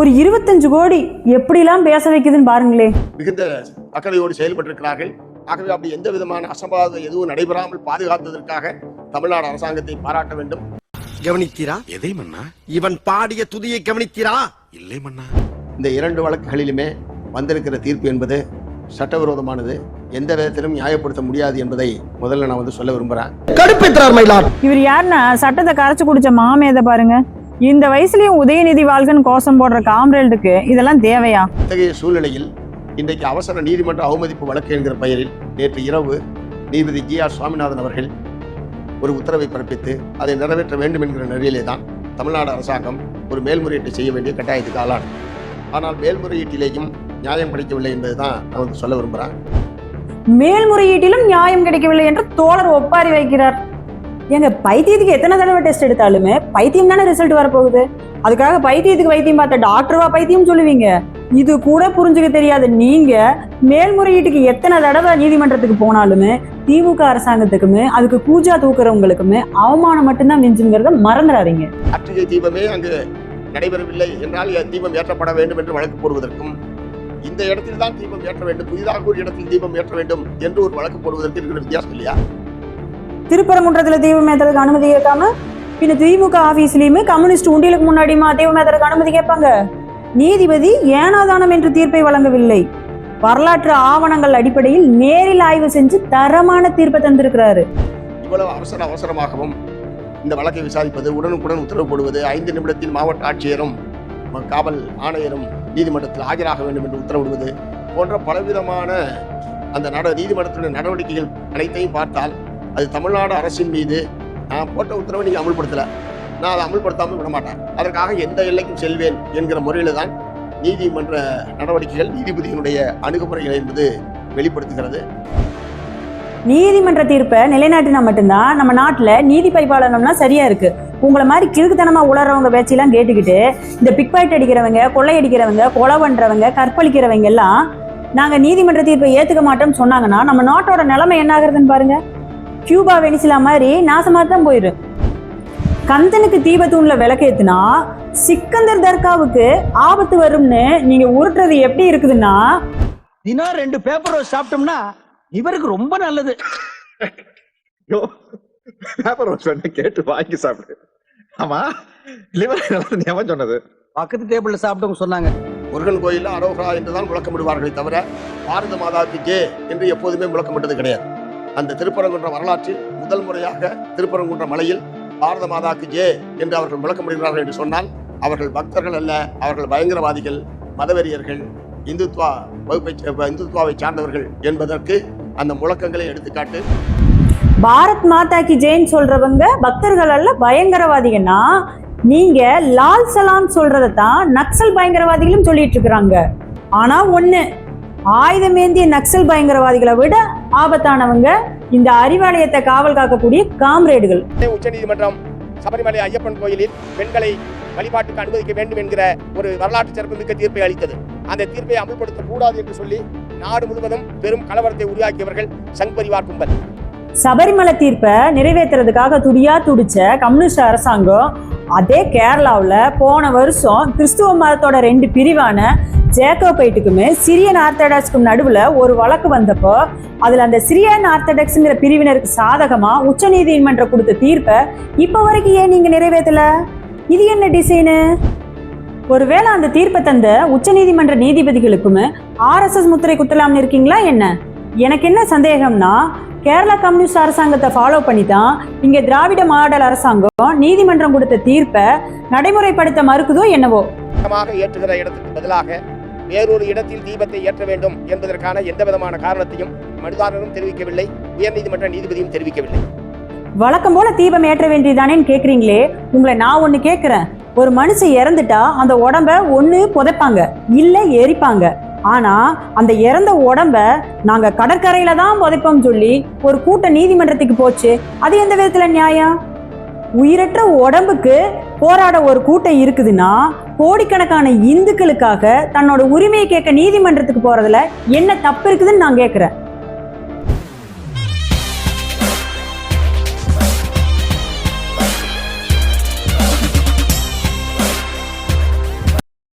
ஒரு இருபத்தஞ்சு கோடி எப்படிலாம் பேச வைக்குதுன்னு பாருங்களே மிகுந்த அக்கறையோடு செயல்பட்டிருக்கிறார்கள். ஆகவே அப்படி எந்த விதமான அசம்பாவிதம் எதுவும் நடைபெறாமல் பாதுகாத்ததற்காக தமிழ்நாடு அரசாங்கத்தை பாராட்ட வேண்டும். கவனித்தீரா? எதை மன்னா? இவன் பாடிய துதியை கவனித்தீரா? இல்லை மன்னா. இந்த இரண்டு வழக்குகளிலுமே வந்திருக்கிற தீர்ப்பு என்பது சட்டவிரோதமானது. எந்த விதத்திலும் நியாயப்படுத்த முடியாது என்பதை முதல்ல நான் வந்து சொல்ல விரும்புகிறேன் கடுப்பேற்றார் இவர் யாருன்னா சட்டத்தை கரைச்சு குடிச்ச மாமேதை பாருங்க. இந்த வயசுலயும் உதயநிதி வாழ்கன் கோஷம் போடுற காம்ரேல்டுக்கு இதெல்லாம் தேவையா? இத்தகைய சூழ்நிலையில் இன்றைக்கு அவசர நீதிமன்ற அவமதிப்பு வழக்கு என்கிற பெயரில் நேற்று இரவு நீதிபதி ஜி ஆர் சுவாமிநாதன் அவர்கள் ஒரு உத்தரவை பிறப்பித்து அதை நிறைவேற்ற வேண்டும் என்கிற நிலையிலே தான் தமிழ்நாடு அரசாங்கம் ஒரு மேல்முறையீட்டை செய்ய வேண்டிய கட்டாயத்துக்கு ஆளானது. ஆனால் மேல்முறையீட்டிலேயும் நியாயம் கிடைக்கவில்லை என்பதை தான் நான் வந்து சொல்ல விரும்புகிறேன் மேல்முறையீட்டிலும் நியாயம் கிடைக்கவில்லை என்று தோழர் ஒப்பாரி வைக்கிறார். ஏங்க பைத்தியத்துக்கு எத்தனை தடவை டெஸ்ட் எடுத்தாலுமே பைத்தியம் தானே ரிசல்ட் வரப்போகுது? அதுக்காக பைத்தியத்துக்கு வைத்தியம் பார்த்த டாக்டர்வா பைத்தியம் சொல்லுவீங்க. இது கூட புரிஞ்சுக்க தெரியாத. நீங்க மேல்முறையீட்டுக்கு எத்தனை தடவை நீதிமன்றத்துக்கு போனாலுமே திமுக அரசாங்கத்துக்குமே அதுக்கு கூஜா தூக்குறவங்களுக்குமே அவமானம் மட்டும்தான் மிஞ்சுங்கிறத மறந்துடாதீங்க. அற்றுகை தீபமே அங்கு நடைபெறவில்லை என்றால் தீபம் ஏற்றப்பட வேண்டும் என்று வழக்கு போடுவதற்கும் இந்த இடத்தில் தான் தீபம் ஏற்ற வேண்டும் புதிதாக ஒரு இடத்தில் தீபம் ஏற்ற வேண்டும் என்று ஒரு வழக்கு போடுவதற்கு இருக்கிற வித்தியாசம் இல்லையா? திருப்பரங்குன்றத்தில் தீபம் ஏத்துறதுக்கு அனுமதி கேட்காம பின்ன திமுக ஆபீஸ்லயுமே கம்யூனிஸ்ட் உண்டியலுக்கு முன்னாடியுமா தீபம் ஏத்துறதுக்கு அனுமதி கேட்பாங்க. நீதிபதி ஏனாதானம் என்று தீர்ப்பை வழங்கவில்லை. வரலாற்று ஆவணங்கள் அடிப்படையில் நேரில் ஆய்வு செஞ்சு தரமான தீர்ப்பை தந்திருக்கிறாரு. இவ்வளவு அவசர அவசரமாகவும் இந்த வழக்கை விசாரிப்பது உடனுக்குடன் உத்தரவு போடுவது ஐந்து நிமிடத்தில் மாவட்ட ஆட்சியரும் காவல் ஆணையரும் நீதிமன்றத்தில் ஆஜராக வேண்டும் என்று உத்தரவிடுவது போன்ற பலவிதமான அந்த நட நீதிமன்றத்தினுடைய நடவடிக்கைகள் அனைத்தையும் பார்த்தால் அது தமிழ்நாடு அரசின் மீது நான் போட்ட உத்தரவை நீங்கள் அமல்படுத்தலை. நான் அதை அமல்படுத்தாமல் விட மாட்டேன். அதற்காக எந்த எல்லைக்கும் செல்வேன் என்கிற முறையில் தான் நீதிமன்ற நடவடிக்கைகள் நீதிபதியினுடைய அணுகுமுறைகள் என்பது வெளிப்படுத்துகிறது. நீதிமன்ற தீர்ப்பை நிலைநாட்டினா மட்டும்தான் நம்ம நாட்டில் நீதி பரிபாலனம்னா சரியா இருக்கு. உங்களை மாதிரி கிறுக்குத்தனமாக உளறவங்க பேச்செல்லாம் கேட்டுக்கிட்டு இந்த பிக் பாயிண்ட் அடிக்கிறவங்க கொள்ளையடிக்கிறவங்க கொலை பண்றவங்க கற்பழிக்கிறவங்க எல்லாம் நாங்கள் நீதிமன்ற தீர்ப்பை ஏற்றுக்க மாட்டோம்னு சொன்னாங்கன்னா நம்ம நாட்டோட நிலைமை என்ன ஆகுறதுன்னு பாருங்க. கியூபா வெனிசிலா மாதிரி நாசமா தான் போயிடும் கந்தனுக்கு தீபத்தூண்ல விளக்கேத்துனா சிக்கந்தர் தர்காவுக்கு ஆபத்து வரும்னு நீங்க உருட்டுறது எப்படி இருக்குதுன்னா? தினம் ரெண்டு பேப்பர் ரோஸ் சாப்பிட்டோம்னா இவருக்கு ரொம்ப நல்லது. பேப்பர் ரோஸ் வேணா கேட்டு வாங்கி சாப்பிடு. ஆமா லிவர் நல்லது எவன் சொன்னது. பக்கத்து டேபிள்ல சாப்பிட்டவங்க சொன்னாங்க. முருகன் கோயிலில் அரோகரா என்றுதான் முழக்கமிடுவார்களே தவிர பாரத மாதாவுக்கு என்று எப்போதுமே முழக்கமிட்டது கிடையாது. அந்த திருப்பரங்குன்ற வரலாற்றில் முதல் முறையாக திருப்பரங்குன்ற மலையில் பாரத மாதாக்கு ஜே என்று அவர்கள் முழக்கமிடுகிறார்கள் என்று சொன்னால் அவர்கள் பக்தர்கள் அல்ல அவர்கள் பயங்கரவாதிகள் மதவெறியர்கள் இந்துத்வா வகுப்பை இந்துத்வாவை சார்ந்தவர்கள் என்பதற்கு அந்த முழக்கங்களை எடுத்துக்காட்டு. பாரத் மாதா கி ஜெயின் சொல்றவங்க பக்தர்கள் அல்ல பயங்கரவாதிகள்னா நீங்க லால் சலாம் சொல்றதை தான் நக்சல் பயங்கரவாதிகளும் சொல்லிட்டு இருக்கிறாங்க. ஆனா ஒண்ணு ஆயுதமேந்திய நக்சல் பயங்கரவாதிகளை விட ஆபத்தானவங்க இந்த அறிவாலயத்தை காவல் காக்கக்கூடிய காம்ரேடுகள். உச்சநீதிமன்றம் சபரிமலை ஐயப்பன் கோயிலில் பெண்களை வழிபாட்டுக்கு அனுமதிக்க வேண்டும் என்கிற ஒரு வரலாற்று சிறப்புமிக்க தீர்ப்பை அளித்தது. அந்த தீர்ப்பை அமல்படுத்த கூடாது என்று சொல்லி நாடு முழுவதும் பெரும் கலவரத்தை உருவாக்கியவர்கள் சங் பரிவார் கும்பல். சபரிமலை தீர்ப்பை நிறைவேற்றுறதுக்காக துடியா துடிச்ச கம்யூனிஸ்ட் அரசாங்கம் அதே கேரளாவில் போன வருஷம் கிறிஸ்துவ மதத்தோட ரெண்டு பிரிவான ஜேக்கோபைட்டுக்குமே சிரியன் ஆர்த்தடாக்ஸ்க்கும் நடுவில் ஒரு வழக்கு வந்தப்போ அதில் அந்த சிரியன் ஆர்த்தடாக்ஸுங்கிற பிரிவினருக்கு சாதகமாக உச்சநீதிமன்றம் கொடுத்த தீர்ப்பை இப்போ வரைக்கும் ஏன் நீங்கள் நிறைவேற்றலை இது என்ன டிசைனு ஒருவேளை அந்த தீர்ப்பை தந்த உச்சநீதிமன்ற நீதிபதிகளுக்குமே ஆர்எஸ்எஸ் முத்திரை குத்தலாம்னு இருக்கீங்களா என்ன? எனக்கு என்ன சந்தேகம்னா கேரளா கம்யூனிஸ்ட் அரசாங்கத்தை ஃபாலோ பண்ணி தான் இங்கே திராவிட மாடல் அரசாங்கம் நீதிமன்றம் கொடுத்த தீர்ப்பை நடைமுறைப்படுத்த மறுக்குதோ என்னவோ? ஏற்றுகிற இடத்துக்கு பதிலாக வேறொரு இடத்தில் தீபத்தை ஏற்ற வேண்டும் என்பதற்கான எந்த விதமான காரணத்தையும் மனுதாரரும் தெரிவிக்கவில்லை உயர்நீதிமன்ற நீதிபதியும் தெரிவிக்கவில்லை. வழக்கம் போல தீபம் ஏற்ற வேண்டியதானேன்னு கேட்குறீங்களே உங்களை நான் ஒன்று கேட்குறேன் ஒரு மனுஷன் இறந்துட்டா அந்த உடம்ப ஒன்று புதைப்பாங்க இல்லை எரிப்பாங்க. ஆனா அந்த இறந்த உடம்ப நாங்க கடற்கரையில தான் புதைப்போம் சொல்லி ஒரு கூட்ட நீதிமன்றத்துக்கு போச்சு அது எந்த விதத்துல நியாயம்? உயிரற்ற உடம்புக்கு போராட ஒரு கூட்டம் இருக்குதுன்னா கோடிக்கணக்கான இந்துக்களுக்காக தன்னோட உரிமையை கேட்க நீதிமன்றத்துக்கு போறதுல என்ன தப்பு இருக்குதுன்னு நான் கேட்கிறேன்